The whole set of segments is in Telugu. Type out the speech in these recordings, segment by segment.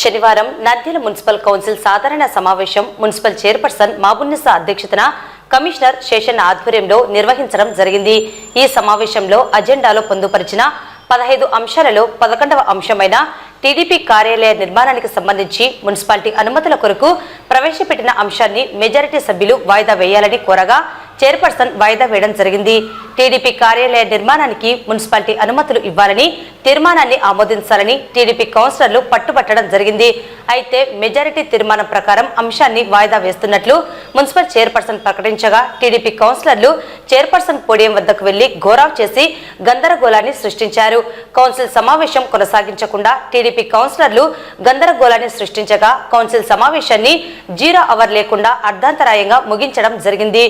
శనివారం నంద్యాల మున్సిపల్ కౌన్సిల్ సాధారణ సమావేశం మున్సిపల్ చైర్పర్సన్ మాబున్నిసా అధ్యక్షతన కమిషనర్ శేషన్ ఆధ్వర్యంలో నిర్వహించడం జరిగింది. ఈ సమావేశంలో అజెండాలో పొందుపరిచిన పదహైదు అంశాలలో పదకొండవ అంశమైన టీడీపీ కార్యాలయ నిర్మాణానికి సంబంధించి మున్సిపాలిటీ అనుమతుల కొరకు ప్రవేశపెట్టిన అంశాన్ని మెజారిటీ సభ్యులు వాయిదా వేయాలని కోరగా చైర్పర్సన్ వాయిదా వేయడం జరిగింది. టీడీపీ కార్యాలయ నిర్మాణానికి మున్సిపాలిటీ అనుమతులు ఇవ్వాలని తీర్మానాన్ని ఆమోదించాలని టీడీపీ కౌన్సిలర్లు పట్టుబట్టడం జరిగింది. అయితే మెజారిటీ తీర్మానం ప్రకారం అంశాన్ని వాయిదా వేస్తున్నట్లు మున్సిపల్ చైర్పర్సన్ ప్రకటించగా టీడీపీ కౌన్సిలర్లు చైర్పర్సన్ పోడియం వద్దకు వెళ్ళి ఘోరావ్ చేసి గందరగోళాన్ని సృష్టించారు. కౌన్సిల్ సమావేశం కొనసాగించకుండా టీడీపీ కౌన్సిలర్లు గందరగోళాన్ని సృష్టించగా కౌన్సిల్ సమావేశాన్ని జీరో అవర్ లేకుండా అర్ధాంతరాయంగా ముగించడం జరిగింది.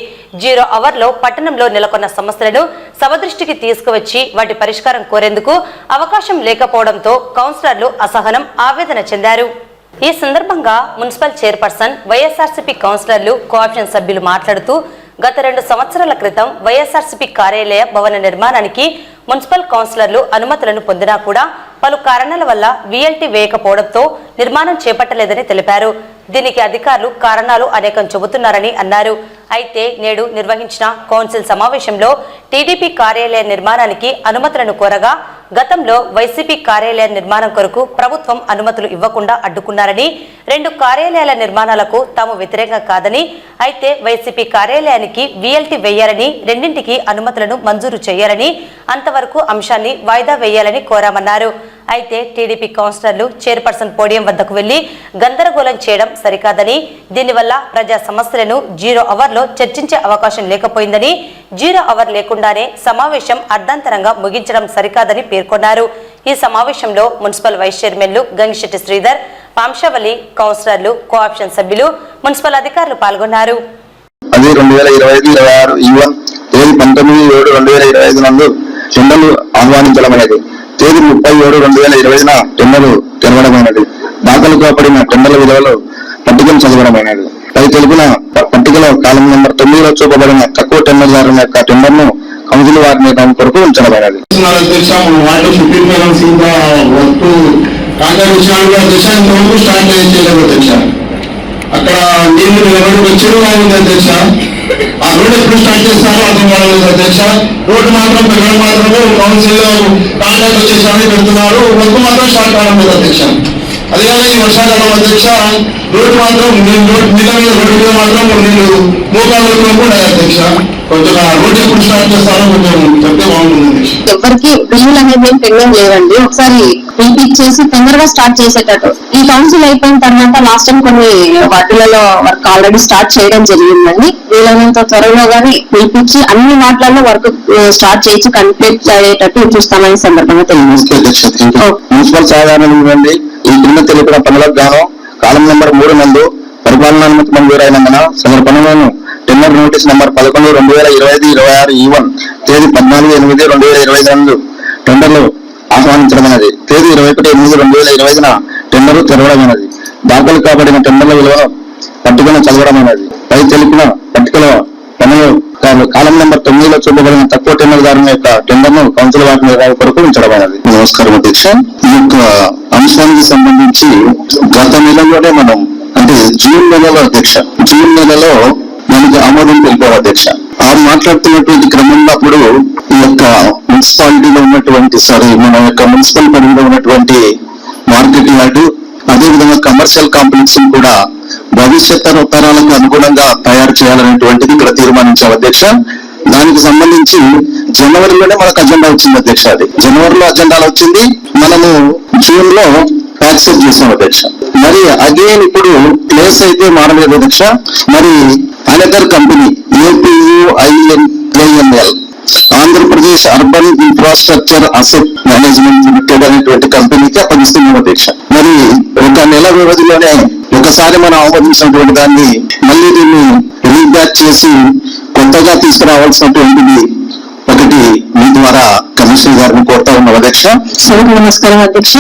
జీరో అవర్లో పట్టణంలో నెలకొన్న సమస్యలను సభ దృష్టికి తీసుకువచ్చి వాటి పరిష్కారం కోరేందుకు అవకాశం లేకపోవడంతో కౌన్సిలర్లు అసహనం ఆవేదన చెందారు. ఈ సందర్భంగా మున్సిపల్ చైర్పర్సన్ వైఎస్ఆర్సీపీ కౌన్సిలర్లు కోఆప్షన్ సభ్యులు మాట్లాడుతూ గత రెండు సంవత్సరాల క్రితం వైఎస్ఆర్సీపీ కార్యాలయ భవన నిర్మాణానికి మున్సిపల్ కౌన్సిలర్లు అనుమతులను పొందినా కూడా పలు కారణాల వల్ల వీఎల్టీ వేయకపోవడంతో నిర్మాణం చేపట్టలేదని తెలిపారు. దీనికి అధికారులు కారణాలు అనేకం చెబుతున్నారని అన్నారు. అయితే నేడు నిర్వహించిన కౌన్సిల్ సమావేశంలో టీడీపీ కార్యాలయ నిర్మాణానికి అనుమతులను కోరగా గతంలో వైసీపీ కార్యాలయ నిర్మాణం కొరకు ప్రభుత్వం అనుమతులు ఇవ్వకుండా అడ్డుకున్నారని రెండు కార్యాలయాల నిర్మాణాలకు తాము వ్యతిరేకంగా కాదని అయితే వైసీపీ కార్యాలయానికి వీఎల్టీ వేయాలని రెండింటికి అనుమతులను మంజూరు చేయాలని అంతవరకు అంశాన్ని వాయిదా వేయాలని కోరామన్నారు. అయితే టీడీపీ కౌన్సిలర్లు చైర్పర్సన్ పోడియం వద్దకు వెళ్ళి గందరగోళం చేయడం సరికాదని. దీనివల్ల ప్రజా సమస్యలను జీరో అవర్లో చర్చించే అవకాశం లేకపోయిందని జీరో అవర్ లేకుండానే సమావేశం అర్ధాంతరంగా ముగించడం సరికాదని పేర్కొన్నారు. ఈ సమావేశంలో మున్సిపల్ వైస్ చైర్మన్లు గంగిశెట్టి శ్రీధర్ పాంశవల్లి కౌన్సిలర్లు కోఆప్షన్ సభ్యులు మున్సిపల్ అధికారులు పాల్గొన్నారు. అది రెండు వేల ఇరవై ఐదు ఇరవై ఆరు ఈవన్ తేదీ పంతొమ్మిది ఏడు రెండు వేల ఇరవై ఐదు నందు ఆహ్వానించడమైనది. తేదీ ముప్పై ఏడు రెండు వేల ఇరవై టెండర్లు తెరవడమైనది దాఖలు కాబడిన టెండర్ల విలువలు పట్టికను చదవడమైనది. పై తెలిపిన పట్టికలో కాలం నెంబర్ తొమ్మిదిలో చూపబడిన తక్కువ టెండర్దారుల యొక్క టెండర్ను కౌన్సిల్ వారి నిర్ణయం కొరకు ఉంచడమైనది. అక్కడ నీళ్ళు ఎవరికి వచ్చారు ఆయన అధ్యక్ష? ఆ రోడ్ ఎప్పుడు స్టార్ట్ చేస్తారో అర్థం కాలేదు అధ్యక్ష రోడ్డు మాత్రం పెట్టడం మాత్రము కౌన్సిల్ కాంట్రాక్ట్ వచ్చేసామని పెడుతున్నారు. వర్క్ మాత్రం స్టార్ట్ కావడం లేదు అధ్యక్ష. అదే ఈ వర్షాకాలం అధ్యక్ష రోడ్డు మాత్రం నీళ్ళు రోడ్డు మీద మీద రోడ్డు మీద మాత్రం నీళ్ళు మోకాలు కూడా అధ్యక్ష. కొంచెం ఆ రోడ్డు ఎప్పుడు స్టార్ట్ చేస్తారో కొంచెం చెప్తే బాగుంటుంది అధ్యక్ష. ఎవరికి బిల్లులు అనేది ఏం పెండింగ్ లేవండి ఒకసారి పిలిపించేసి తొందరగా స్టార్ట్ చేసేటట్టు. ఈ కౌన్సిల్ అయిపోయిన తర్వాత లాస్ట్ టైం కొన్ని వాటిలలో వర్క్ ఆల్రెడీ స్టార్ట్ చేయడం జరిగిందండి. వీలైనంత త్వరలో గానీ పిలిపించి అన్ని వాటిలలో వర్క్ స్టార్ట్ చేసి కంప్లీట్ అయ్యేటట్టు చూస్తామని సందర్భంగా తెలియజేస్తాం అధ్యక్ష థ్యాంక్ యూ. మున్సిపల్ సాధారణ ఈ క్రింద తెలిపిన పనులకు గాను కాలం నెంబర్ మూడు నందు పరిపాలనానుమతి మంజూరు అయినందున సదరు పనులను టెండర్ నోటీస్ నెంబర్ పదకొండు రెండు వేల ఇరవై ఐదు ఇరవై ఆరు ఈ వన్ తేదీ పద్నాలుగు ఎనిమిది రెండు వేల ఇరవై ఐదు టెండర్లు ఆహ్వానించడమైనది. తేదీ ఇరవై ఒకటి ఎనిమిది రెండు వేల ఇరవై ఐదున టెండర్లు తెరవడమైనది. దాఖలు కాబడిన టెండర్ల విలువ పట్టికను చదవడమైనది. పై తెలిపిన పట్టికలో పనులు కాలం నెంబర్ తొమ్మిదిలో చూపబడిన తక్కువ టెండర్దారుల యొక్క టెండర్ను కౌన్సిల్ వాటి కొరకు ఉంచడమైనది. నమస్కారం అధ్యక్ష. ఈ యొక్క అంశానికి సంబంధించి గత నెలలోనే మనం అంటే జూన్ నెలలో అధ్యక్ష జూన్ నెలలో మనకి ఆమోదం తెలిపారు అధ్యక్ష. ఆ మాట్లాడుతున్నటువంటి క్రమంలో అప్పుడు ఈ యొక్క మున్సిపాలిటీలో ఉన్నటువంటి సారీ మన యొక్క మున్సిపల్ పరిధిలో ఉన్నటువంటి మార్కెట్ యార్డు అదేవిధంగా కమర్షియల్ కాంప్లెక్స్ కూడా భవిష్యత్ తరాలకు అనుగుణంగా తయారు చేయాలనేటువంటిది ఇక్కడ తీర్మానించాం అధ్యక్ష. దానికి సంబంధించి జనవరిలోనే మనకు అజెండా వచ్చింది అధ్యక్ష అది. జనవరిలో అజెండాలు వచ్చింది మనము జూన్లో యాక్సెప్ట్ చేసాం అధ్యక్ష. మరి అగైన్ ఇప్పుడు ప్లేస్ అయితే మారలేదు అధ్యక్ష. మరి another company ఏపీయుఐఎన్ఎల్ Andhra Pradesh urban infrastructure asset management limited అనేటువంటి కంపెనీకి అప్పగిస్తున్నాం అధ్యక్ష మరి ఒక నెల వ్యవధిలోనే ఒకసారి మనం ఆమోదించినటువంటి దాన్ని మళ్ళీ దీన్ని రీబ్యాక్ చేసి కొత్తగా తీసుకురావాల్సినటువంటిది ఒకటి మీ ద్వారా కమిషనర్ గారిని కోరుతా ఉన్నాం అధ్యక్ష. సభకు నమస్కారం అధ్యక్ష.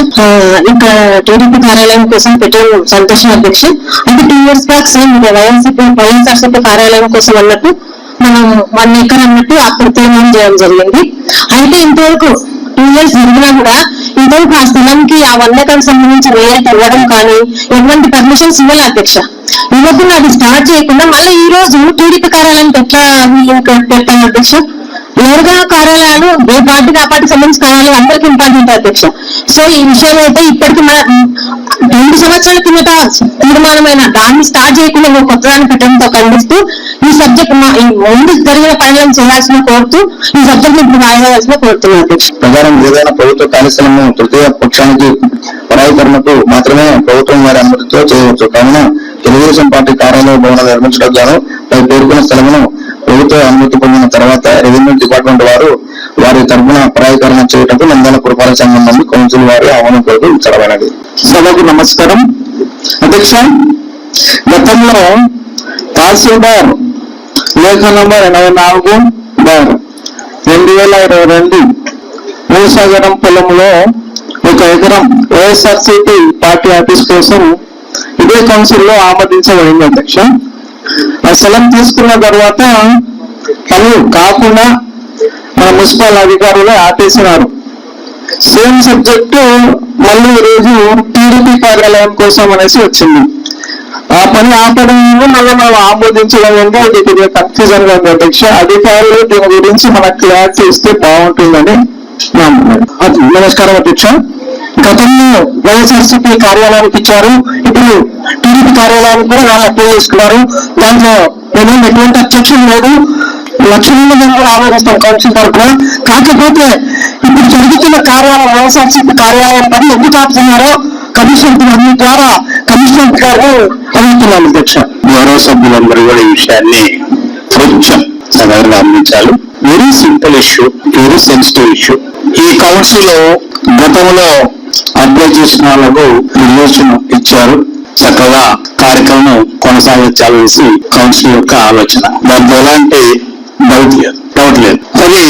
ఇంకా టీడీపీ కార్యాలయం కోసం పెట్టడం సంతోషం అధ్యక్ష. అంటే two years back same YSRCP YSRCP కార్యాలయం కోసం అన్నట్టు మనం వన్ ఎకర్ అన్నట్టు అక్కడ తీర్మానం చేయడం జరిగింది. అయితే ఇంతవరకు టూ ఇయర్స్ జరిగినా కూడా ఇంతవరకు ఆ స్థలంకి ఆ వన్ ఎకర్ సంబంధించి రియల్ ఇవ్వడం కానీ ఎటువంటి పర్మిషన్స్ ఇవ్వాలి అధ్యక్ష. ఇవ్వకుండా అది స్టార్ట్ చేయకుండా మళ్ళీ ఈ రోజు టీడీపీ కార్యాలయానికి ఎట్లా పెట్టాను అధ్యక్ష? నేరుగా కార్యాలయాలు ఏ పార్టీకి ఆ పార్టీకి సంబంధించి కార్యాలయం అందరికీ ఇంపార్టెంట్ అధ్యక్ష. సో ఈ విషయం అయితే ఇప్పటికి మన రెండు సంవత్సరాల కిందట తీర్మానమైన దాన్ని స్టార్ట్ చేయకుండా ఇంకో కొత్తదాన్ని పెట్టడంతో ఖండిస్తూ ఈ సబ్జెక్ట్ మా ఈ ముందు జరిగిన పనులను చేయాల్సిన కోరుతూ ఈ సబ్జెక్ట్ ఇప్పుడు రాయాల్సిన కోరుతున్నారు. ప్రకారం ఏదైనా ప్రభుత్వ కార్యస్థలము తృతీయ పక్షానికి పరాయకరణకు మాత్రమే ప్రభుత్వం వారి అనుమతితో చేయవచ్చు. కావున తెలుగుదేశం పార్టీ కార్యాలయ భవనం నిర్మించడం గాను పేర్కొన్న స్థలమును ప్రభుత్వ అనుమతి పొందిన తర్వాత రెవెన్యూ డిపార్ట్మెంట్ వారు వారి తరఫున పరాయకరణ చేయటకు నందన పురపాలక సంఘం నుండి కౌన్సిల్ వారి ఆహ్వానం కోరిక చదవనది సభకు నమస్కారం. అధ్యక్ష గతంలో తహసీల్దార్ లేఖ నంబర్ ఎనభై నాలుగు బార్ రెండు వేల ఇరవై రెండు భూసాగరం పొలంలో ఒక ఎకరం వైఎస్ఆర్సీపీ పార్టీ ఆఫీస్ కోసం ఇదే కౌన్సిల్లో ఆమోదించబడింది అధ్యక్ష. ఆ స్థలం తీసుకున్న తర్వాత పనులు కాకుండా మున్సిపల్ అధికారులు ఆపేసినారు. సేమ్ సబ్జెక్టు మళ్ళీ ఈరోజు టీడీపీ కార్యాలయం కోసం అనేసి వచ్చింది. ఆ పని ఆపడం మళ్ళీ మనం ఆమోదించడం అంటే అది కొద్దిగా కన్ఫ్యూజన్గా ఉంది అధ్యక్ష. అధికారులు దీని గురించి మనకు క్లారిటీ ఇస్తే బాగుంటుందని నమస్కారం అధ్యక్ష. గతంలో వైఎస్ఆర్సీపీ కార్యాలయానికి ఇచ్చారు. ఇప్పుడు టీడీపీ కార్యాలయానికి కూడా వాళ్ళు అప్లై చేసుకున్నారు. దాంట్లో నేను ఎటువంటి అబ్జెక్షన్ లేదు. లక్షణంగా మేము కూడా ఆలోచిస్తాం కౌన్సిల్ తరఫున కాకపోతే ఇప్పుడు జరుగుతున్న కార్యాలయం వైఎస్ఆర్సీపీ కార్యాలయం పని ఎందుకు ఆపుతున్నారో కమిషన్ మీ ద్వారా కమిషనర్ గారు అడుగుతున్నాను అధ్యక్ష. గౌరవ సభ్యులందరూ కూడా ఈ విషయాన్ని కొంచెం సగర్గా అందించాలి. Very simple issue very sensitive issue ఈ కౌన్సిల్లో గతంలో అప్లై చేసిన వాళ్ళకు నిర్దేశం ఇచ్చారు. చక్కగా కార్యక్రమం కొనసాగించాలనేసి కౌన్సిల్ యొక్క ఆలోచన. దాంట్లో ఎలాంటి డౌట్ లేదు. డౌట్ లేదు. అది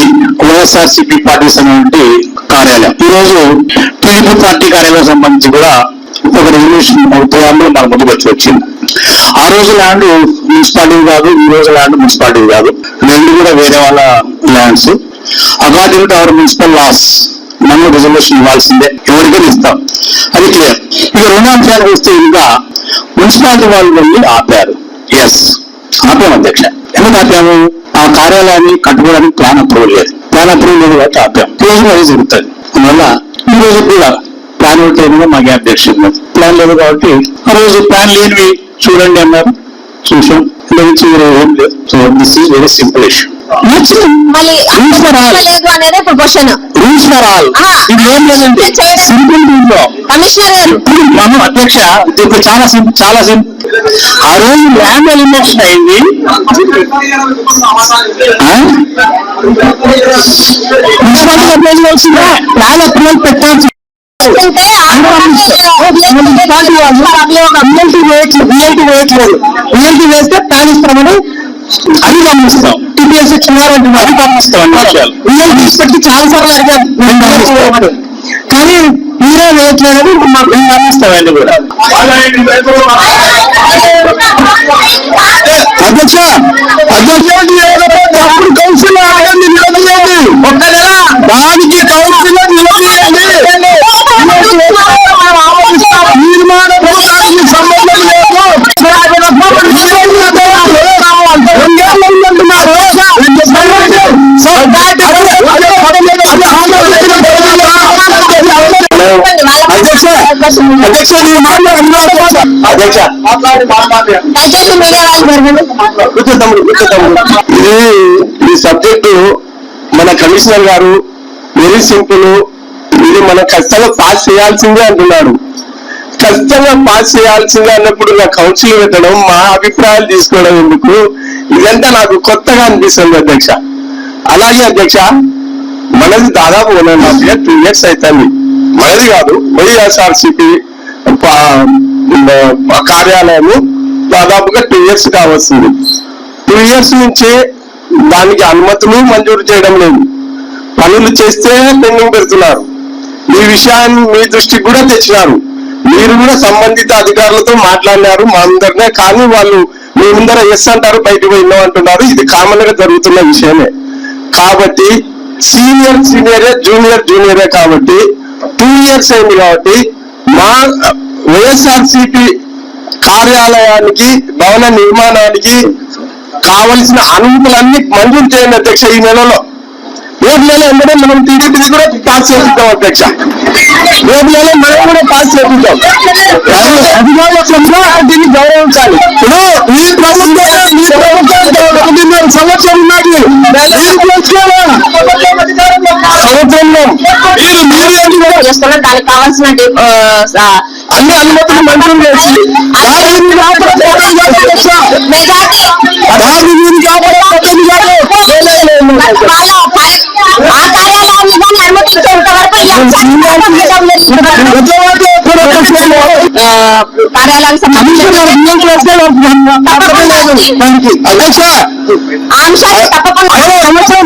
వైఎస్ఆర్సీపీ పార్టీకి సంబంధించి కార్యాలయం. ఈ రోజు టీడీపీ పార్టీ కార్యాలయం సంబంధించి కూడా ఒక రెజల్యూషన్ ప్రోగ్రామ్ మన ముందుకు వచ్చి వచ్చింది. ఆ రోజు ల్యాండ్ మున్సిపాలిటీ కాదు ఈ రోజు ల్యాండ్ మున్సిపాలిటీ కాదు. రెండు కూడా వేరే వాళ్ళ lands according to our municipal laws మనం రిజర్వేషన్ ఇవ్వాల్సిందే. ఎవరికైనా ఇస్తాం. అది క్లియర్ ఇక రెండో అంశానికి వస్తే ఇంకా మున్సిపాలిటీ వాళ్ళు వెళ్ళి ఆపారు. ఎస్ ఆపాము అధ్యక్ష. ఎందుకు ఆపాము? ఆ కార్యాలయాన్ని కట్టుకోవడానికి ప్లాన్ అప్రూవల్ లేదు. ప్లాన్ అప్రూవల్ లేదు కాబట్టి ఆపాం. ఈ రోజు అది జరుగుతుంది. అందువల్ల ఈ రోజు కూడా ప్లాన్ ఉంటే ఏమో మా గ్యాప్ ప్లాన్ లేదు కాబట్టి ఆ రోజు ప్లాన్ లేనివి చూడండి అన్నారు. చూసాం. లేదు ఏం లేదు. So this is very simple issue మళ్ళీ లేదు అనేది ఇప్పుడు క్వశ్చన్ రూల్స్ ఫర్ ఆల్. ఇది ఏం. సింపుల్ కమిషనర్ గారు. ఇప్పుడు మనం అధ్యక్ష ఇప్పుడు చాలా సింపుల్ చాలా సింపుల్ ఆ రోజు ల్యాండ్ ఎలిమినేషన్ అయింది? మున్సిపాలిటీ ప్లాన్ అప్రూవల్ పెట్టాల్సి అంటే రియాలిటీ వేయట్లేదు రియాలిటీ వేయట్లేదు. రియాలిటీ వేస్తే ప్లాన్ ఇస్తామని అది గమనిస్తాం ఇచ్చినారంటే అది రియాలిటీ పెట్టి చాలా సార్లు గమనిస్తాం కానీ మీరే వేయట్లేదు మాకు మేము గమనిస్తాం అన్ని కూడా అధ్యక్ష అధ్యక్ష. దయచేసి మీడియా ఇది ఈ సబ్జెక్టు మన కమిషనర్ గారు వెరీ సింపుల్. ఇది మన ఖచ్చితంగా పాస్ చేయాల్సిందే అంటున్నారు ఖచ్చితంగా పాస్ చేయాల్సిందే అన్నప్పుడు నా కౌన్సిల్ పెట్టడం మా అభిప్రాయాలు తీసుకోవడం ఎందుకు? ఇదంతా నాకు కొత్తగా అనిపిస్తుంది అధ్యక్ష. అలాగే అధ్యక్ష మనది దాదాపు one and half year two years అవుతుంది మనది కాదు వైఎస్ఆర్సిపి కార్యాలయము దాదాపుగా టూ ఇయర్స్ కావస్తుంది. టూ ఇయర్స్ నుంచే దానికి అనుమతులు మంజూరు చేయడం లేదు. పనులు చేస్తే పెండింగ్ పెడుతున్నారు. ఈ విషయాన్ని మీ దృష్టికి కూడా తెచ్చినారు. మీరు కూడా సంబంధిత అధికారులతో మాట్లాడినారు. మా అందరినే కానీ వాళ్ళు మీ ముందర ఎస్ అంటారు బయటకు పోయినాం అంటున్నారు. ఇది కామన్గా జరుగుతున్న విషయమే. కాబట్టి సీనియర్ సీనియరే జూనియర్ జూనియరే కాబట్టి టూ ఇయర్స్ అయింది కాబట్టి మా వైఎస్ఆర్సిపి కార్యాలయానికి భవన నిర్మాణానికి కావలసిన అనుమతులన్నీ మంజూరు చేయండి అధ్యక్ష ఈ నెలలో. రేపు నెల వెంటనే మనం టీడీపీ కూడా పాస్ చేపిద్దాం అధ్యక్ష. రేపు నెల మనం కూడా పాస్ చేపిద్దాం అధికారులు దీన్ని గౌరవించాలి. ఇప్పుడు ఈ ప్రభుత్వం ఈ ప్రభుత్వం సంవత్సరం ఉన్నది మీరు మీరు మీరు ఏంటి దానికి కావాల్సిన అన్ని అనుమతులు మంజూరు చేసి దాని మీద కాపాడే పద్ధతి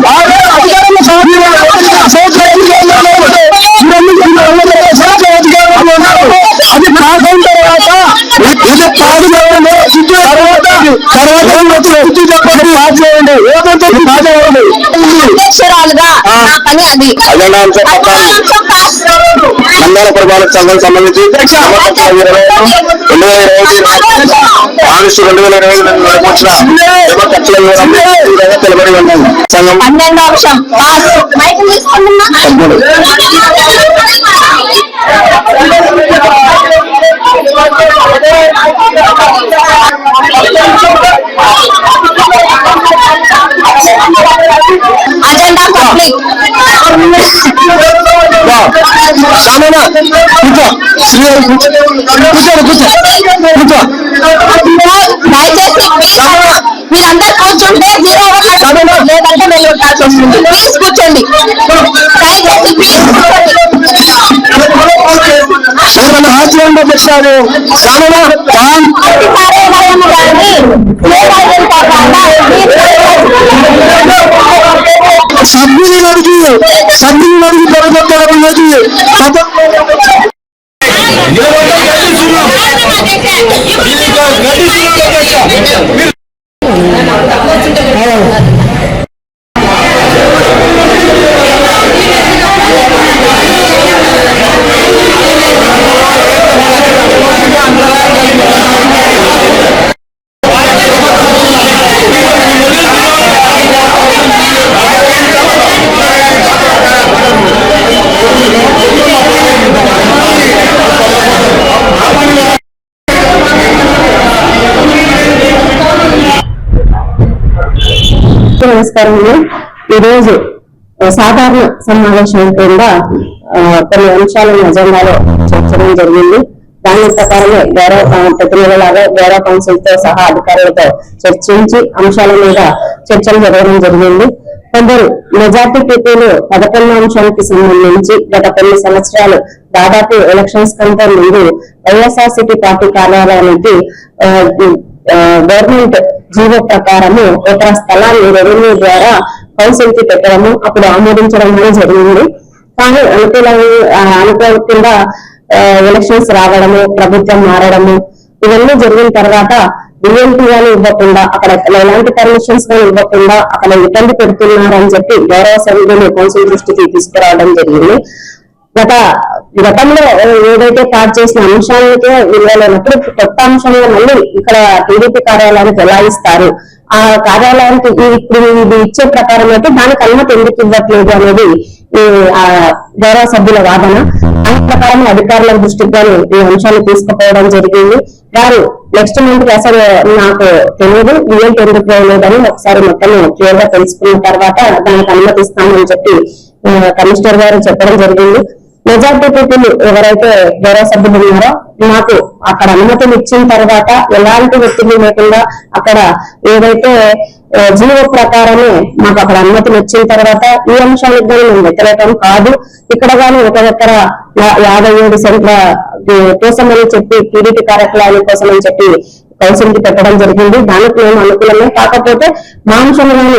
కాదు అధ్యక్షురాలుగా నా పని అది. మండల పరిపాలన సంఘం సంబంధించి రెండు వేల ఇరవై ఆగస్టు రెండు వేల ఇరవై తెలబడి ఉన్నాయి సంఘం. పన్నెండో అంశం pass mike తీసుకుంటున్నా అజెండా పబ్లిక్ సామానా కూర్చో శ్రీహరి కూర్చో కూర్చో కూర్చో కూర్చో దయచేసి మీరందరూ కూర్చుంటే జీరో అవ్వకండి. లేదంటే మేము ఉండాల్సి వస్తుంది ప్లీజ్ కూర్చోండి దయచేసి ప్లీజ్ ఏమన్నా హాస్యం పెట్టారు సామానా పాన్ కార్యాలయం గారిని లేదంటే తర్వాత సభ్యులు నమస్కారం ఈరోజు సాధారణ సమావేశం కింద కొన్ని అంశాలను అజెండాలో చర్చడం జరిగింది. దాని ప్రకారమే గౌరవ ఆ, ప్రతినిధులాగా గౌరవ కౌన్సిల్తో సహా అధికారులతో చర్చించి అంశాల మీద చర్చలు జరగడం జరిగింది. కొందరు మెజార్టీ పీపుల్ పదకొండు అంశానికి సంబంధించి గత కొన్ని సంవత్సరాలు దాదాపు ఎలక్షన్స్ కంటే ముందు వైఎస్ఆర్సీపీ పార్టీ కార్యాలయానికి గవర్నమెంట్ జీవో ప్రకారము ఒక స్థలాన్ని రెవెన్యూ ద్వారా కౌన్సిల్కి పెట్టడము అప్పుడు ఆమోదించడం కూడా జరిగింది. కానీ అనుకూల ఆ, అనుకోకుండా ఎలక్షన్స్ రావడము ప్రభుత్వం మారడము ఇవన్నీ జరిగిన తర్వాత బిఎంపీ గాని ఇవ్వకుండా అక్కడ ఎలాంటి పర్మిషన్స్ గాని ఇవ్వకుండా అక్కడ ఇబ్బంది పెడుతున్నారని చెప్పి గౌరవ సభ్యులు కౌన్సిల్ దృష్టికి తీసుకురావడం జరిగింది. గత గతంలో ఏదైతే పాటు చేసిన అంశాలకే విలువలేనప్పుడు కొత్త అంశంలో మళ్ళీ ఇక్కడ టీడీపీ కార్యాలయానికి ఎలా ఇస్తారు? ఆ కార్యాలయానికి ఇప్పుడు ఇది ఇచ్చే ప్రకారం అయితే దానికి అనుమతి ఎందుకు ఇవ్వట్లేదు అనేది ఆ గౌరవ సభ్యుల వాదన. దాని ప్రకారం అధికారుల దృష్టికి ఈ అంశాన్ని తీసుకుపోవడం జరిగింది. వారు నెక్స్ట్ మంత్కి అసలు నాకు తెలియదు ఏంటి ఎందుకు లేదని ఒకసారి మొత్తం క్లియర్గా తెలుసుకున్న తర్వాత దానికి అనుమతిస్తామని చెప్పి కమిషనర్ గారు చెప్పడం జరిగింది. మెజార్టీ పీపుల్ ఎవరైతే గౌరవ సభ్యులు ఉన్నారో మాకు అక్కడ అనుమతులు ఇచ్చిన తర్వాత ఎలాంటి ఒత్తిడి లేకుండా అక్కడ ఏదైతే జీవ ప్రకారమే మాకు అక్కడ అనుమతులు వచ్చిన తర్వాత ఈ అంశానికి కానీ మేము వ్యతిరేకం కాదు. ఇక్కడ కానీ ఒక దగ్గర యా- యాభై ఏడు సెంట్ల కోసమని చెప్పి టీడీపీ కార్యక్రమాల కోసమని చెప్పి కౌన్సిలింగ్ పెట్టడం జరిగింది. దానికి మేము అనుకూలమే. కాకపోతే మా కానీ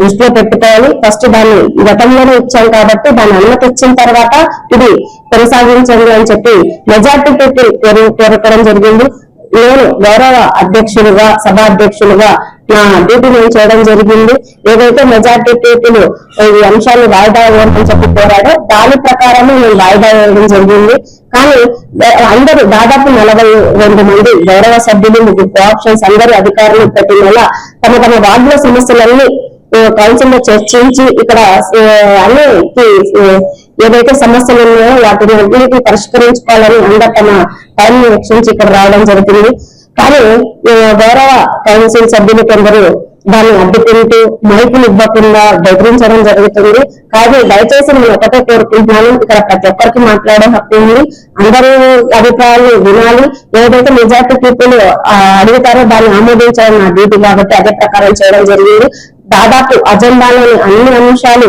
దృష్టిలో పెట్టుకోవాలి. ఫస్ట్ దాన్ని గతంలోనే ఇచ్చాం కాబట్టి దాన్ని అనుమతి ఇచ్చిన తర్వాత ఇది కొనసాగించండి అని చెప్పి మెజార్టీ పెట్టి కోరడం జరిగింది. నేను గౌరవ అధ్యక్షులుగా సభాధ్యక్షులుగా నా డ్యూటీ నేను చేయడం జరిగింది. ఏదైతే మెజార్టీ పీపుల్ ఈ అంశాన్ని వాయిదా వేయమని చెప్పి కోరాడో దాని ప్రకారమే నేను వాయిదా వేయడం జరిగింది. కానీ అందరూ దాదాపు నలభై రెండు మంది గౌరవ సభ్యులు ముగ్గురు కోఆప్షన్స్ అందరూ అధికారులు ప్రతి నెల తమ తమ వార్డుల సమస్యలన్నీ కౌన్సిల్లో చర్చించి ఇక్కడ అన్ని ఏదైతే సమస్యలు ఉన్నాయో వాటిని అన్నిటిని పరిష్కరించుకోవాలని అందరు తమ టైం రక్షించి ఇక్కడ రావడం జరుగుతుంది కానీ గౌరవ కౌన్సిల్ సభ్యులు కొందరు దాన్ని అడ్డుకుంటూ మైకులు ఇవ్వకుండా బెదిరించడం జరుగుతుంది. కానీ దయచేసి నేను ఒకటే కోరుకుంటున్నాను ఇక్కడ ప్రతి ఒక్కరికి మాట్లాడే హక్కు ఉంది. అందరూ అభిప్రాయాలు వినాలి. ఏదైతే మెజార్టీ పీపుల్ అడుగుతారో దాన్ని ఆమోదించడం నా డ్యూటీ కాబట్టి అదే ప్రకారం చేయడం జరిగింది. దాదాపు అజెండాలోని అన్ని అంశాలు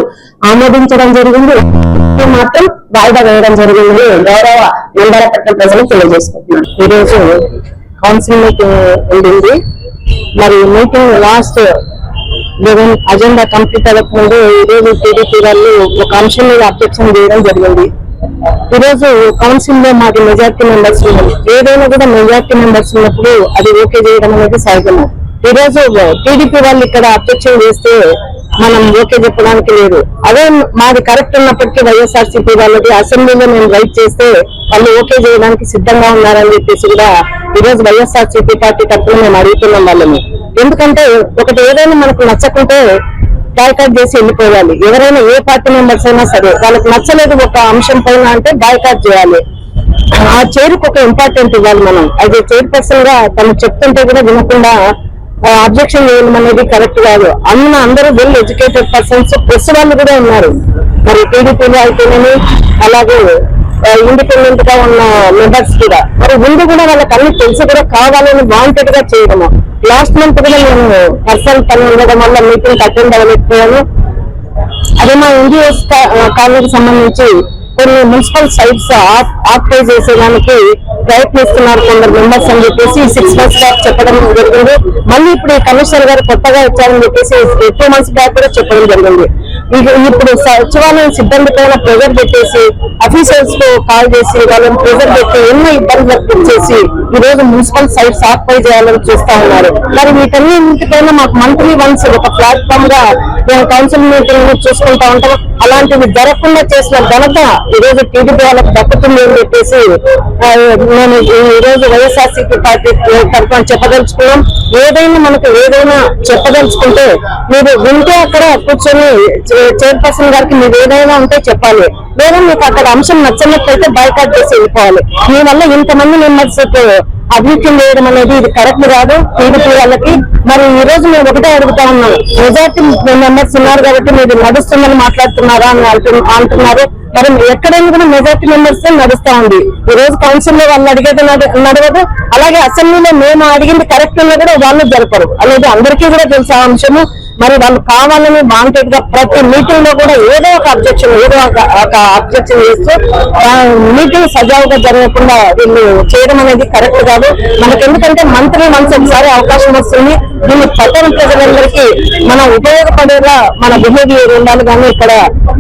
ఆమోదించడం జరిగింది. మాత్రం వాయిదా వేయడం జరిగిందని గౌరవ మండలపట్నం ప్రజలు తెలియజేసుకుంటున్నారు. ఈ రోజు కౌన్సిల్ మీటింగ్ ఉండింది. మరి meeting last eleven agenda complete అవ్వకముందు ఈ రోజు టీడీపీ వాళ్ళు ఒక అంశం మీద అబ్జెక్షన్ చేయడం జరిగింది. ఈ రోజు కౌన్సిల్లో మాది మెజార్టీ మెంబర్స్ ఉన్నారు ఏదైనా కూడా మెజార్టీ మెంబర్స్ ఉన్నప్పుడు అది ఓకే చేయడం అనేది సహజము ఈ రోజు టీడీపీ వాళ్ళు ఇక్కడ అబ్జెక్షన్ చేస్తే మనం ఓకే చెప్పడానికి లేదు. అదే మాది కరెక్ట్ ఉన్నప్పటికీ వైఎస్ఆర్సీపీ వాళ్ళది అసెంబ్లీలో నేను రైట్ చేస్తే వాళ్ళు ఓకే చేయడానికి సిద్ధంగా ఉన్నారని చెప్పేసి కూడా ఈ రోజు వైఎస్ఆర్సీపీ పార్టీ తరఫున మేము అడుగుతున్నాం వాళ్ళని. ఎందుకంటే ఒకటి ఏదైనా మనకు నచ్చకుంటే బాయ్కాట్ చేసి వెళ్ళిపోవాలి. ఎవరైనా ఏ పార్టీ మెంబర్స్ అయినా సరే వాళ్ళకి నచ్చలేదు ఒక అంశం పైన అంటే బాయ్కాట్ చేయాలి. ఆ చైర్కి ఒక ఇంపార్టెంట్ ఇవ్వాలి మనం. అది చైర్పర్సన్గా తను చెప్తుంటే కూడా వినకుండా అబ్జెక్షన్ చేయడం అనేది కరెక్ట్ కాదు. అన్న అందరూ వెల్ ఎడ్యుకేటెడ్ పర్సన్స్ ప్రెస్ వాళ్ళు కూడా ఉన్నారు. మరి టీడీపీలో అయితేనేమి అలాగే ఇండిపెండెంట్గా ఉన్న మెంబర్స్ కూడా. మరి ముందు కూడా వాళ్ళకి అన్ని తెలిసి కూడా కావాలని వాంటెడ్గా చేయడము. లాస్ట్ మంత్ కూడా నేను పర్సనల్ పని ఉండడం వల్ల మీటింగ్ అటెండ్ అవ్వలేకపోయాను. అదే మా ఎన్జిఓస్ కాలనీకి సంబంధించి కొన్ని మున్సిపల్ సైట్స్ ఆక్యుపై చేసేదానికి ప్రయత్నిస్తున్నారు కొందరు మెంబర్స్ అని చెప్పేసి సిక్స్ మంత్స్ బ్యాక్ చెప్పడం జరిగింది. మళ్ళీ ఇప్పుడు ఈ కమిషనర్ గారు కొత్తగా వచ్చారని చెప్పేసి టూ మంత్స్ బ్యాక్ కూడా చెప్పడం జరిగింది. ఇప్పుడు సచివాలయం సిబ్బంది పైన ప్రెజర్ పెట్టేసి అఫీషియల్స్కు కాల్ చేసి వాళ్ళని ప్రెజర్ పెట్టి ఎన్నో ఇబ్బందులు చేసి ఈ రోజు మున్సిపల్ సైట్స్ ఆక్యుపై చేయాలని చూస్తా ఉన్నారు. మరి వీటన్నింటిపైన మాకు మంత్లీ వన్స్ ఒక ప్లాట్ఫామ్గా మేము కౌన్సిల్ మీటింగ్ చూసుకుంటా ఉంటాం. అలాంటివి జరగకుండా చేసిన ఘనత ఈ రోజు టీడీపీ వాళ్ళకి దక్కుతుంది అని చెప్పేసి నేను ఈ రోజు వైఎస్ఆర్సీపీ పార్టీ తరఫున చెప్పదలుచుకున్నాం. ఏదైనా మనకు ఏదైనా చెప్పదలుచుకుంటే మీరు వింటే అక్కడ కూర్చొని చైర్పర్సన్ గారికి మీరు ఏదైనా ఉంటే చెప్పాలి. లేదా మీకు అక్కడ అంశం నచ్చనట్లయితే బైకాట్ చేసి వెళ్ళిపోవాలి. మీ వల్ల ఇంతమంది మెంబర్స్ అభివృద్ధి చేయడం అనేది ఇది కరెక్ట్ కాదు. టీడీపీ వాళ్ళకి మరి ఈ రోజు మేము ఒకటే అడుగుతా ఉన్నాం. మెజార్టీ మెంబర్స్ ఉన్నారు కాబట్టి మీరు నడుస్తుందని మాట్లాడుతున్నారా అని అంటున్నారు. మరి ఎక్కడైనా కూడా మెజార్టీ మెంబర్స్ నడుస్తా ఉంది. ఈ రోజు కౌన్సిల్లో వాళ్ళు అడిగేది నడవదు. అలాగే అసెంబ్లీలో మేము అడిగింది కరెక్ట్ ఉన్నా కూడా వాళ్ళు జరపరు. అనేది అందరికీ కూడా తెలుసు ఆ అంశము. మరి వాళ్ళు కావాలని వాంటెడ్గా ప్రతి మీటింగ్లో కూడా ఏదో ఒక అబ్జెక్షన్ ఏదో ఒక అబ్జెక్షన్ చేస్తూ మీటింగ్ సజావుగా జరగకుండా వీళ్ళు చేయడం అనేది కరెక్ట్ కాదు. మనకి ఎందుకంటే మంత్లీ మంత్స్ ఒకసారి అవకాశం వస్తుంది. దీన్ని పట్టణ ప్రజలందరికీ మనం ఉపయోగపడేలా మన బిహేవియర్ ఉండాలి. కానీ ఇక్కడ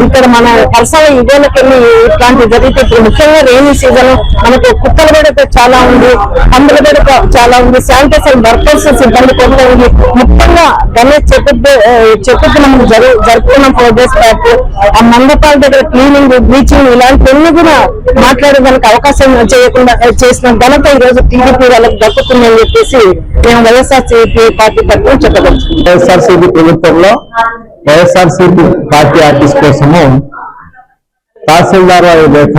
ఇక్కడ మన పర్సనల్ ఇదేళ్ళకెళ్ళి ఇట్లాంటివి జరిగితే ఇప్పుడు ముఖ్యంగా రెయిన్ సీజన్ మనకు కుక్కల బెడక చాలా ఉంది పందుల బెడక చాలా ఉంది శానిటైజర్ వర్కర్స్ సిబ్బంది కూడా ఉంది. ముఖ్యంగా గణేష్ చతుర్థి చతుర్థి మనం జరు జరుపుకున్నాం ఫోర్ డేస్ బ్యాక్. ఆ మండపాల దగ్గర క్లీనింగ్ బ్లీచింగ్ ఇలాంటివన్నీ కూడా మాట్లాడడానికి అవకాశం చేయకుండా చేసిన ఘనత ఈ రోజు టీడీపీ వాళ్ళకి దక్కుతుందని చెప్పేసి మేము వైఎస్ఆర్సీపీ పార్టీ తరఫున చెప్పదలుచుకున్నాం. వైఎస్ఆర్సీపీ ప్రభుత్వంలో వైఎస్ఆర్సీపీ పార్టీ ఆఫీస్ కోసము తహసీల్దార్ వారి లేఖ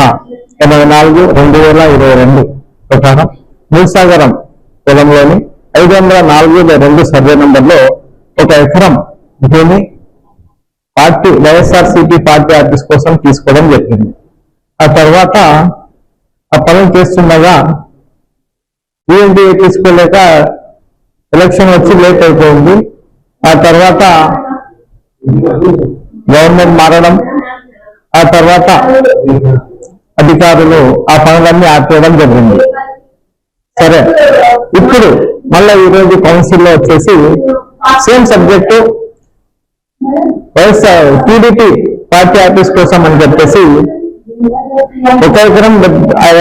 ఎనభై నాలుగు రెండు వేల ఇరవై రెండు ప్రకారం మూసాగరం పొలంలోని ఐదు వందల నాలుగు రెండు సర్వే నంబర్లో ఒక ఎకరం భూమి పార్టీ వైఎస్ఆర్సీపీ పార్టీ ఆఫీస్ కోసం తీసుకోవడం జరిగింది. ఆ తర్వాత ఆ పనులు చేస్తుండగా ఈఎన్డీఏ తీసుకోలేక ఎలక్షన్ వచ్చి లేట్ అయిపోయింది. ఆ తర్వాత గవర్నమెంట్ మారడం ఆ తర్వాత అధికారులు ఆ పనులన్నీ ఆపేయడం జరిగింది. సరే ఇప్పుడు మళ్ళీ ఈ రోజు కౌన్సిల్లో వచ్చేసి same subject YSR TDP party office కోసం అని చెప్పేసి ఒక ఎకరం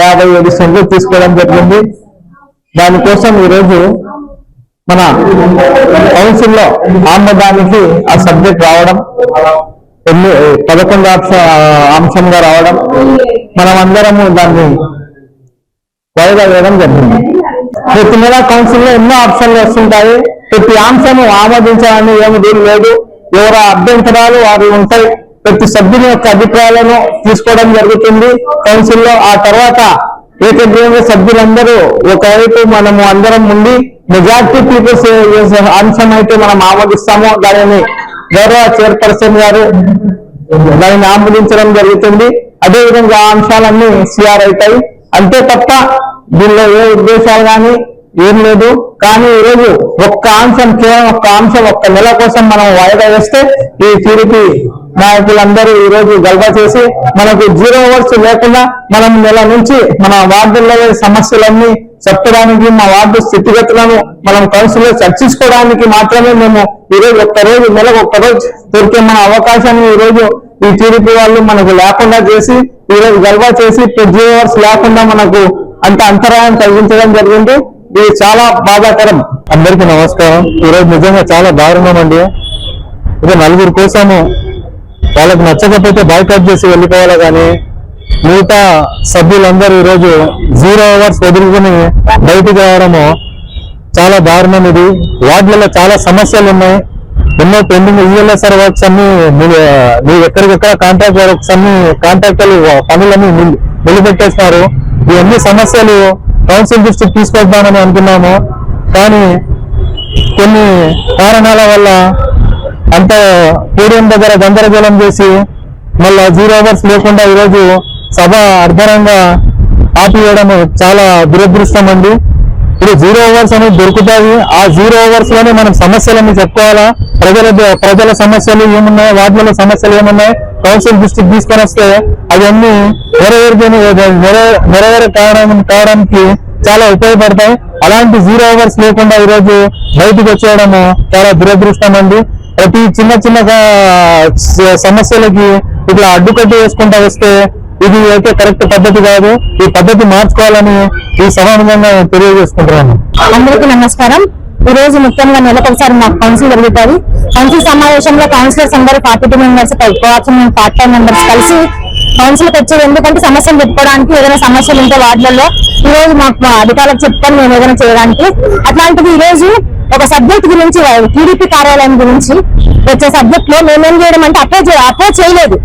యాభై ఏడు సెంట్లు తీసుకోవడం జరిగింది. దానికోసం ఈరోజు మన కౌన్సిల్లో ఆమోదానికి ఆ సబ్జెక్ట్ రావడం ఎన్ని పదకొండు అంశ అంశంగా రావడం మనం అందరము దాన్ని వాయిదా వేయడం జరిగింది. ప్రతి నెల కౌన్సిల్లో ఎన్నో ఆప్షన్లు వస్తుంటాయి. ప్రతి అంశము ఆమోదించాలని ఏమి దీని లేదు. ఎవరు అభ్యంతరాలు వారు ఉంటాయి. ప్రతి సభ్యుని యొక్క అభిప్రాయాలను తీసుకోవడం జరుగుతుంది. కౌన్సిల్లో ఆ తర్వాత ఏకగ్రీవంగా సభ్యులందరూ ఒకవైపు మనము అందరం ఉండి మెజార్టీ పీపుల్స్ అంశం అయితే మనం ఆమోదిస్తామో దానిని గౌరవ చైర్పర్సన్ గారు దానిని ఆమోదించడం జరుగుతుంది. అదే విధంగా ఆ అంశాలన్నీ సిఆర్ అవుతాయి. అంతే తప్ప దీనిలో ఏ ఉద్దేశాలు కానీ ఏం లేదు. కానీ ఈరోజు ఒక్క అంశం కేవలం ఒక్క అంశం ఒక్క నెల కోసం మనం వాయిదా వేస్తే ఈ టీడీపీ నాయకులందరూ ఈ రోజు గల్బా చేసి మనకు జీరో అవర్స్ లేకుండా మనం నెల నుంచి మన వార్డుల్లో సమస్యలన్నీ చెప్పడానికి మా వార్డు స్థితిగతులను మనం కౌన్సిల్లో చర్చించుకోవడానికి మాత్రమే మేము ఈ రోజు ఒక్క రోజు నెలకు ఒక్క రోజు దొరికే మన అవకాశాన్ని ఈ రోజు ఈ టీడీపీ వాళ్ళు మనకు లేకుండా చేసి ఈ రోజు గల్బా చేసి జీరో అవర్స్ లేకుండా మనకు అంత అంతరాయం కలిగించడం జరిగింది. ఇది చాలా బాధాకరం. అందరికీ నమస్కారం. ఈ రోజు నిజంగా చాలా దారుణం అండి నలుగురు కోసము. వాళ్ళకి నచ్చకపోతే బాయ్కాట్ చేసి వెళ్ళిపోవాలి కానీ మిగతా సభ్యులందరూ ఈరోజు జీరో అవర్స్ వదులుకుని బయటికి రావడము చాలా దారుణం ఇది వార్డులలో చాలా సమస్యలు ఉన్నాయి ఎన్నో పెండింగ్ ఈఎల్ఎస్ఆర్ వర్క్స్ అన్ని మీరు ఎక్కడికెక్కడ కాంట్రాక్ట్ వర్క్స్ అన్ని కాంట్రాక్టర్లు పనులన్నీ నిలబెట్టేస్తున్నారు ఇవన్నీ సమస్యలు. కౌన్సిల్ దృష్టికి తీసుకొద్దామని అనుకున్నాము. కానీ కొన్ని కారణాల వల్ల అంత స్టేడియం దగ్గర గందరగోళం చేసి మళ్ళా జీరో అవర్స్ లేకుండా ఈరోజు సభ అర్ధరంగా ఆపివేయడం చాలా దురదృష్టం అండి. ఇప్పుడు జీరో అవర్స్ అనేది దొరుకుతాయి. ఆ జీరో ఓవర్స్లోనే మనం సమస్యలన్నీ చెప్పుకోవాలా? ప్రజల ప్రజల సమస్యలు ఏమున్నాయి? వార్డులలో సమస్యలు ఏమున్నాయి? కౌన్సిల్ దృష్టికి తీసుకొని వస్తే అవన్నీ నెరవేరుకొని నెరవే- నెరవేరే కారణం కావడానికి చాలా ఉపయోగపడతాయి. అలాంటి జీరో అవర్స్ లేకుండా ఈరోజు బయటకు వచ్చేయడము చాలా దురదృష్టం అండి. ప్రతి చిన్న చిన్న సమస్యలకి ఇట్లా అడ్డుకట్టు వేసుకుంటా వస్తే ఇది అయితే కరెక్ట్ పద్ధతి కాదు. ఈ పద్ధతి మార్చుకోవాలని ఈ సమానంగా తెలియజేసుకుంటున్నాను. అందరికీ నమస్కారం. ఈ రోజు ముఖ్యంగా నెలకొకసారి మాకు కౌన్సిల్ జరుగుతుంది. కౌన్సిల్ సమావేశంలో కౌన్సిలర్స్ అందరూ party two members co-option part time members కలిసి కౌన్సిల్ వచ్చేది ఎందుకంటే సమస్యలు చెప్పుకోవడానికి ఏదైనా సమస్యలు ఉంటే వార్డులలో ఈ రోజు మాకు మా అధికారులకు చెప్తాను మేము ఏదైనా చేయడానికి. అట్లాంటిది ఈ రోజు ఒక సబ్జెక్ట్ గురించి టీడీపీ కార్యాలయం గురించి వచ్చే సబ్జెక్ట్లో మేమేం చేయడం అంటే అప్రోచ్ అప్రోచ్ చేయలేదు.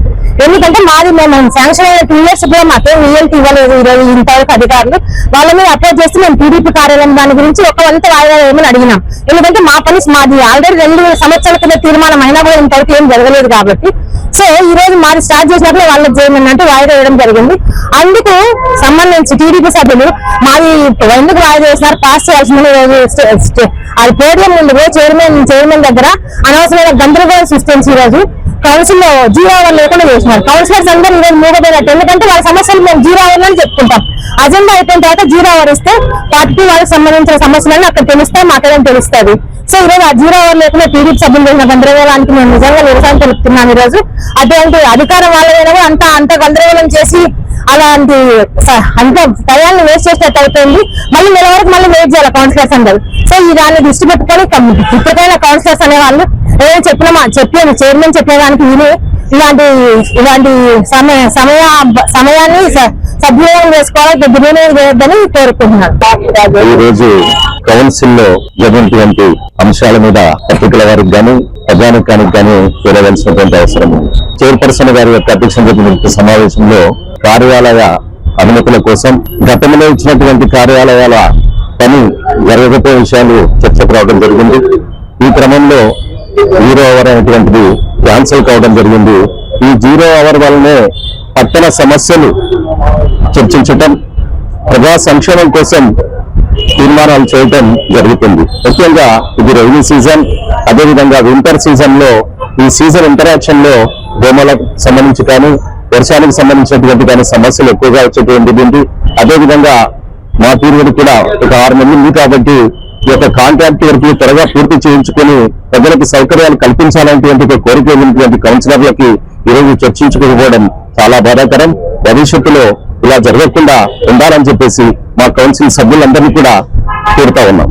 ఎందుకంటే మాది మేము శాంక్షన్ అయిన టూ ఇయర్స్ కూడా మాకేం రియల్టీ ఇవ్వలేదు ఈరోజు ఇంతవరకు అధికారులు. వాళ్ళ మీద అప్రోచ్ చేస్తే మేము టీడీపీ కార్యాలయం దాని గురించి ఒక వంత వాయిదా ఏమని అడిగినాం. ఎందుకంటే మా పని మాది ఆల్రెడీ రెండు సంవత్సరాల కింద తీర్మానం అయినా కూడా ఇంతవరకు ఏం జరగలేదు కాబట్టి. సో ఈ రోజు మాది స్టార్ట్ చేసినప్పుడు వాళ్ళకి చేయమన్నట్టు వాయిదా వేయడం జరిగింది. అందుకు సంబంధించి టీడీపీ సభ్యులు మాది ఎందుకు వాయిదా వేసినారు పాస్ చేయాల్సిందని రోజు అది పోడియం ముందు చైర్మన్ చైర్మన్ దగ్గర అనవసరమైన గందరగోళం సృష్టించి ఈ రోజు కౌన్సిల్లో జీరో అవర్ లేకుండా చేసినారు కౌన్సిలర్స్ అందరూ ఈరోజు మూగపోయినట్టు ఎందుకంటే వాళ్ళ సమస్యలు మేము జీరో అవర్ అని చెప్పుకుంటాం. అజెండా అయిపోయిన తర్వాత జీరో అవర్ ఇస్తే పార్టీ వాళ్ళకి సంబంధించిన సమస్యలను అక్కడ తెలుస్తాయి మాకేం తెలుస్తుంది సో ఈరోజు ఆ జీరో అవర్ లేకుండా టీడీపీ సభ్యులు చేసిన గందరగోళానికి మేము నిజంగా నిరసన తెలుపుతున్నాం ఈ రోజు అటువంటి అధికారం వాళ్ళైనా అంత అంత గందరగోళం చేసి అలాంటి అంత టయాన్ని వేస్ట్ చేసినట్టు అయిపోయింది. మళ్ళీ నెల వరకు మళ్ళీ వెయిట్ చేయాలి కౌన్సిలర్స్ అందరూ. సో ఈ దాన్ని దృష్టి పెట్టుకొని ఇప్పటికైనా కౌన్సిలర్స్ అనే వాళ్ళు ఏదైనా చెప్పినమా చెప్పాను చైర్మన్ చేయడానికి వీలే ఇలాంటి ఇలాంటి సమయ సమయ సమయాన్ని సద్వినియోగం చేసుకోవాలి దుర్వినియోగం చేయొద్దని కోరుకుంటున్నాను. ఈ రోజు కౌన్సిల్లో జరిగినటువంటి అంశాల మీద పత్రికల వారికి గాని ప్రజానికానికి గాని చేరవలసినటువంటి అవసరం ఉంది. చైర్పర్సన్ గారి యొక్క అధ్యక్షత జరిగిన సమావేశంలో కార్యాలయ అనుమతుల కోసం గతంలో ఇచ్చినటువంటి కార్యాలయాల పని జరగకపోయే విషయాలు చర్చకు రావడం జరిగింది. ఈ క్రమంలో జీరో అవర్ అనేటువంటిది క్యాన్సిల్ కావడం జరిగింది. ఈ జీరో అవర్ వల్లనే పట్టణ సమస్యలు చర్చించటం ప్రజా సంక్షేమం కోసం తీర్మానాలు చేయటం జరుగుతుంది. ముఖ్యంగా ఇది రెవెన్యూ సీజన్. అదేవిధంగా వింటర్ సీజన్లో ఈ సీజన్ ఇంటరాక్షన్లో దోమలకు సంబంధించి కానీ వర్షానికి సంబంధించినటువంటి కానీ సమస్యలు ఎక్కువగా వచ్చేటువంటిది ఉంది. అదేవిధంగా మా పీరియడ్ కూడా ఒక ఆరు నెలలు ఉంది కాబట్టి ఈ యొక్క కాంట్రాక్ట్ వరకు త్వరగా పూర్తి చేయించుకొని ప్రజలకు సౌకర్యాలు కల్పించాలనేటువంటి కోరిక ఉన్నటువంటి కౌన్సిలర్లకి ఈరోజు చర్చించుకోకపోవడం చాలా బాధాకరం. భవిష్యత్తులో ఇలా జరగకుండా ఉండాలని చెప్పేసి మా కౌన్సిల్ సభ్యులందరినీ కూడా కోరుతా ఉన్నాం.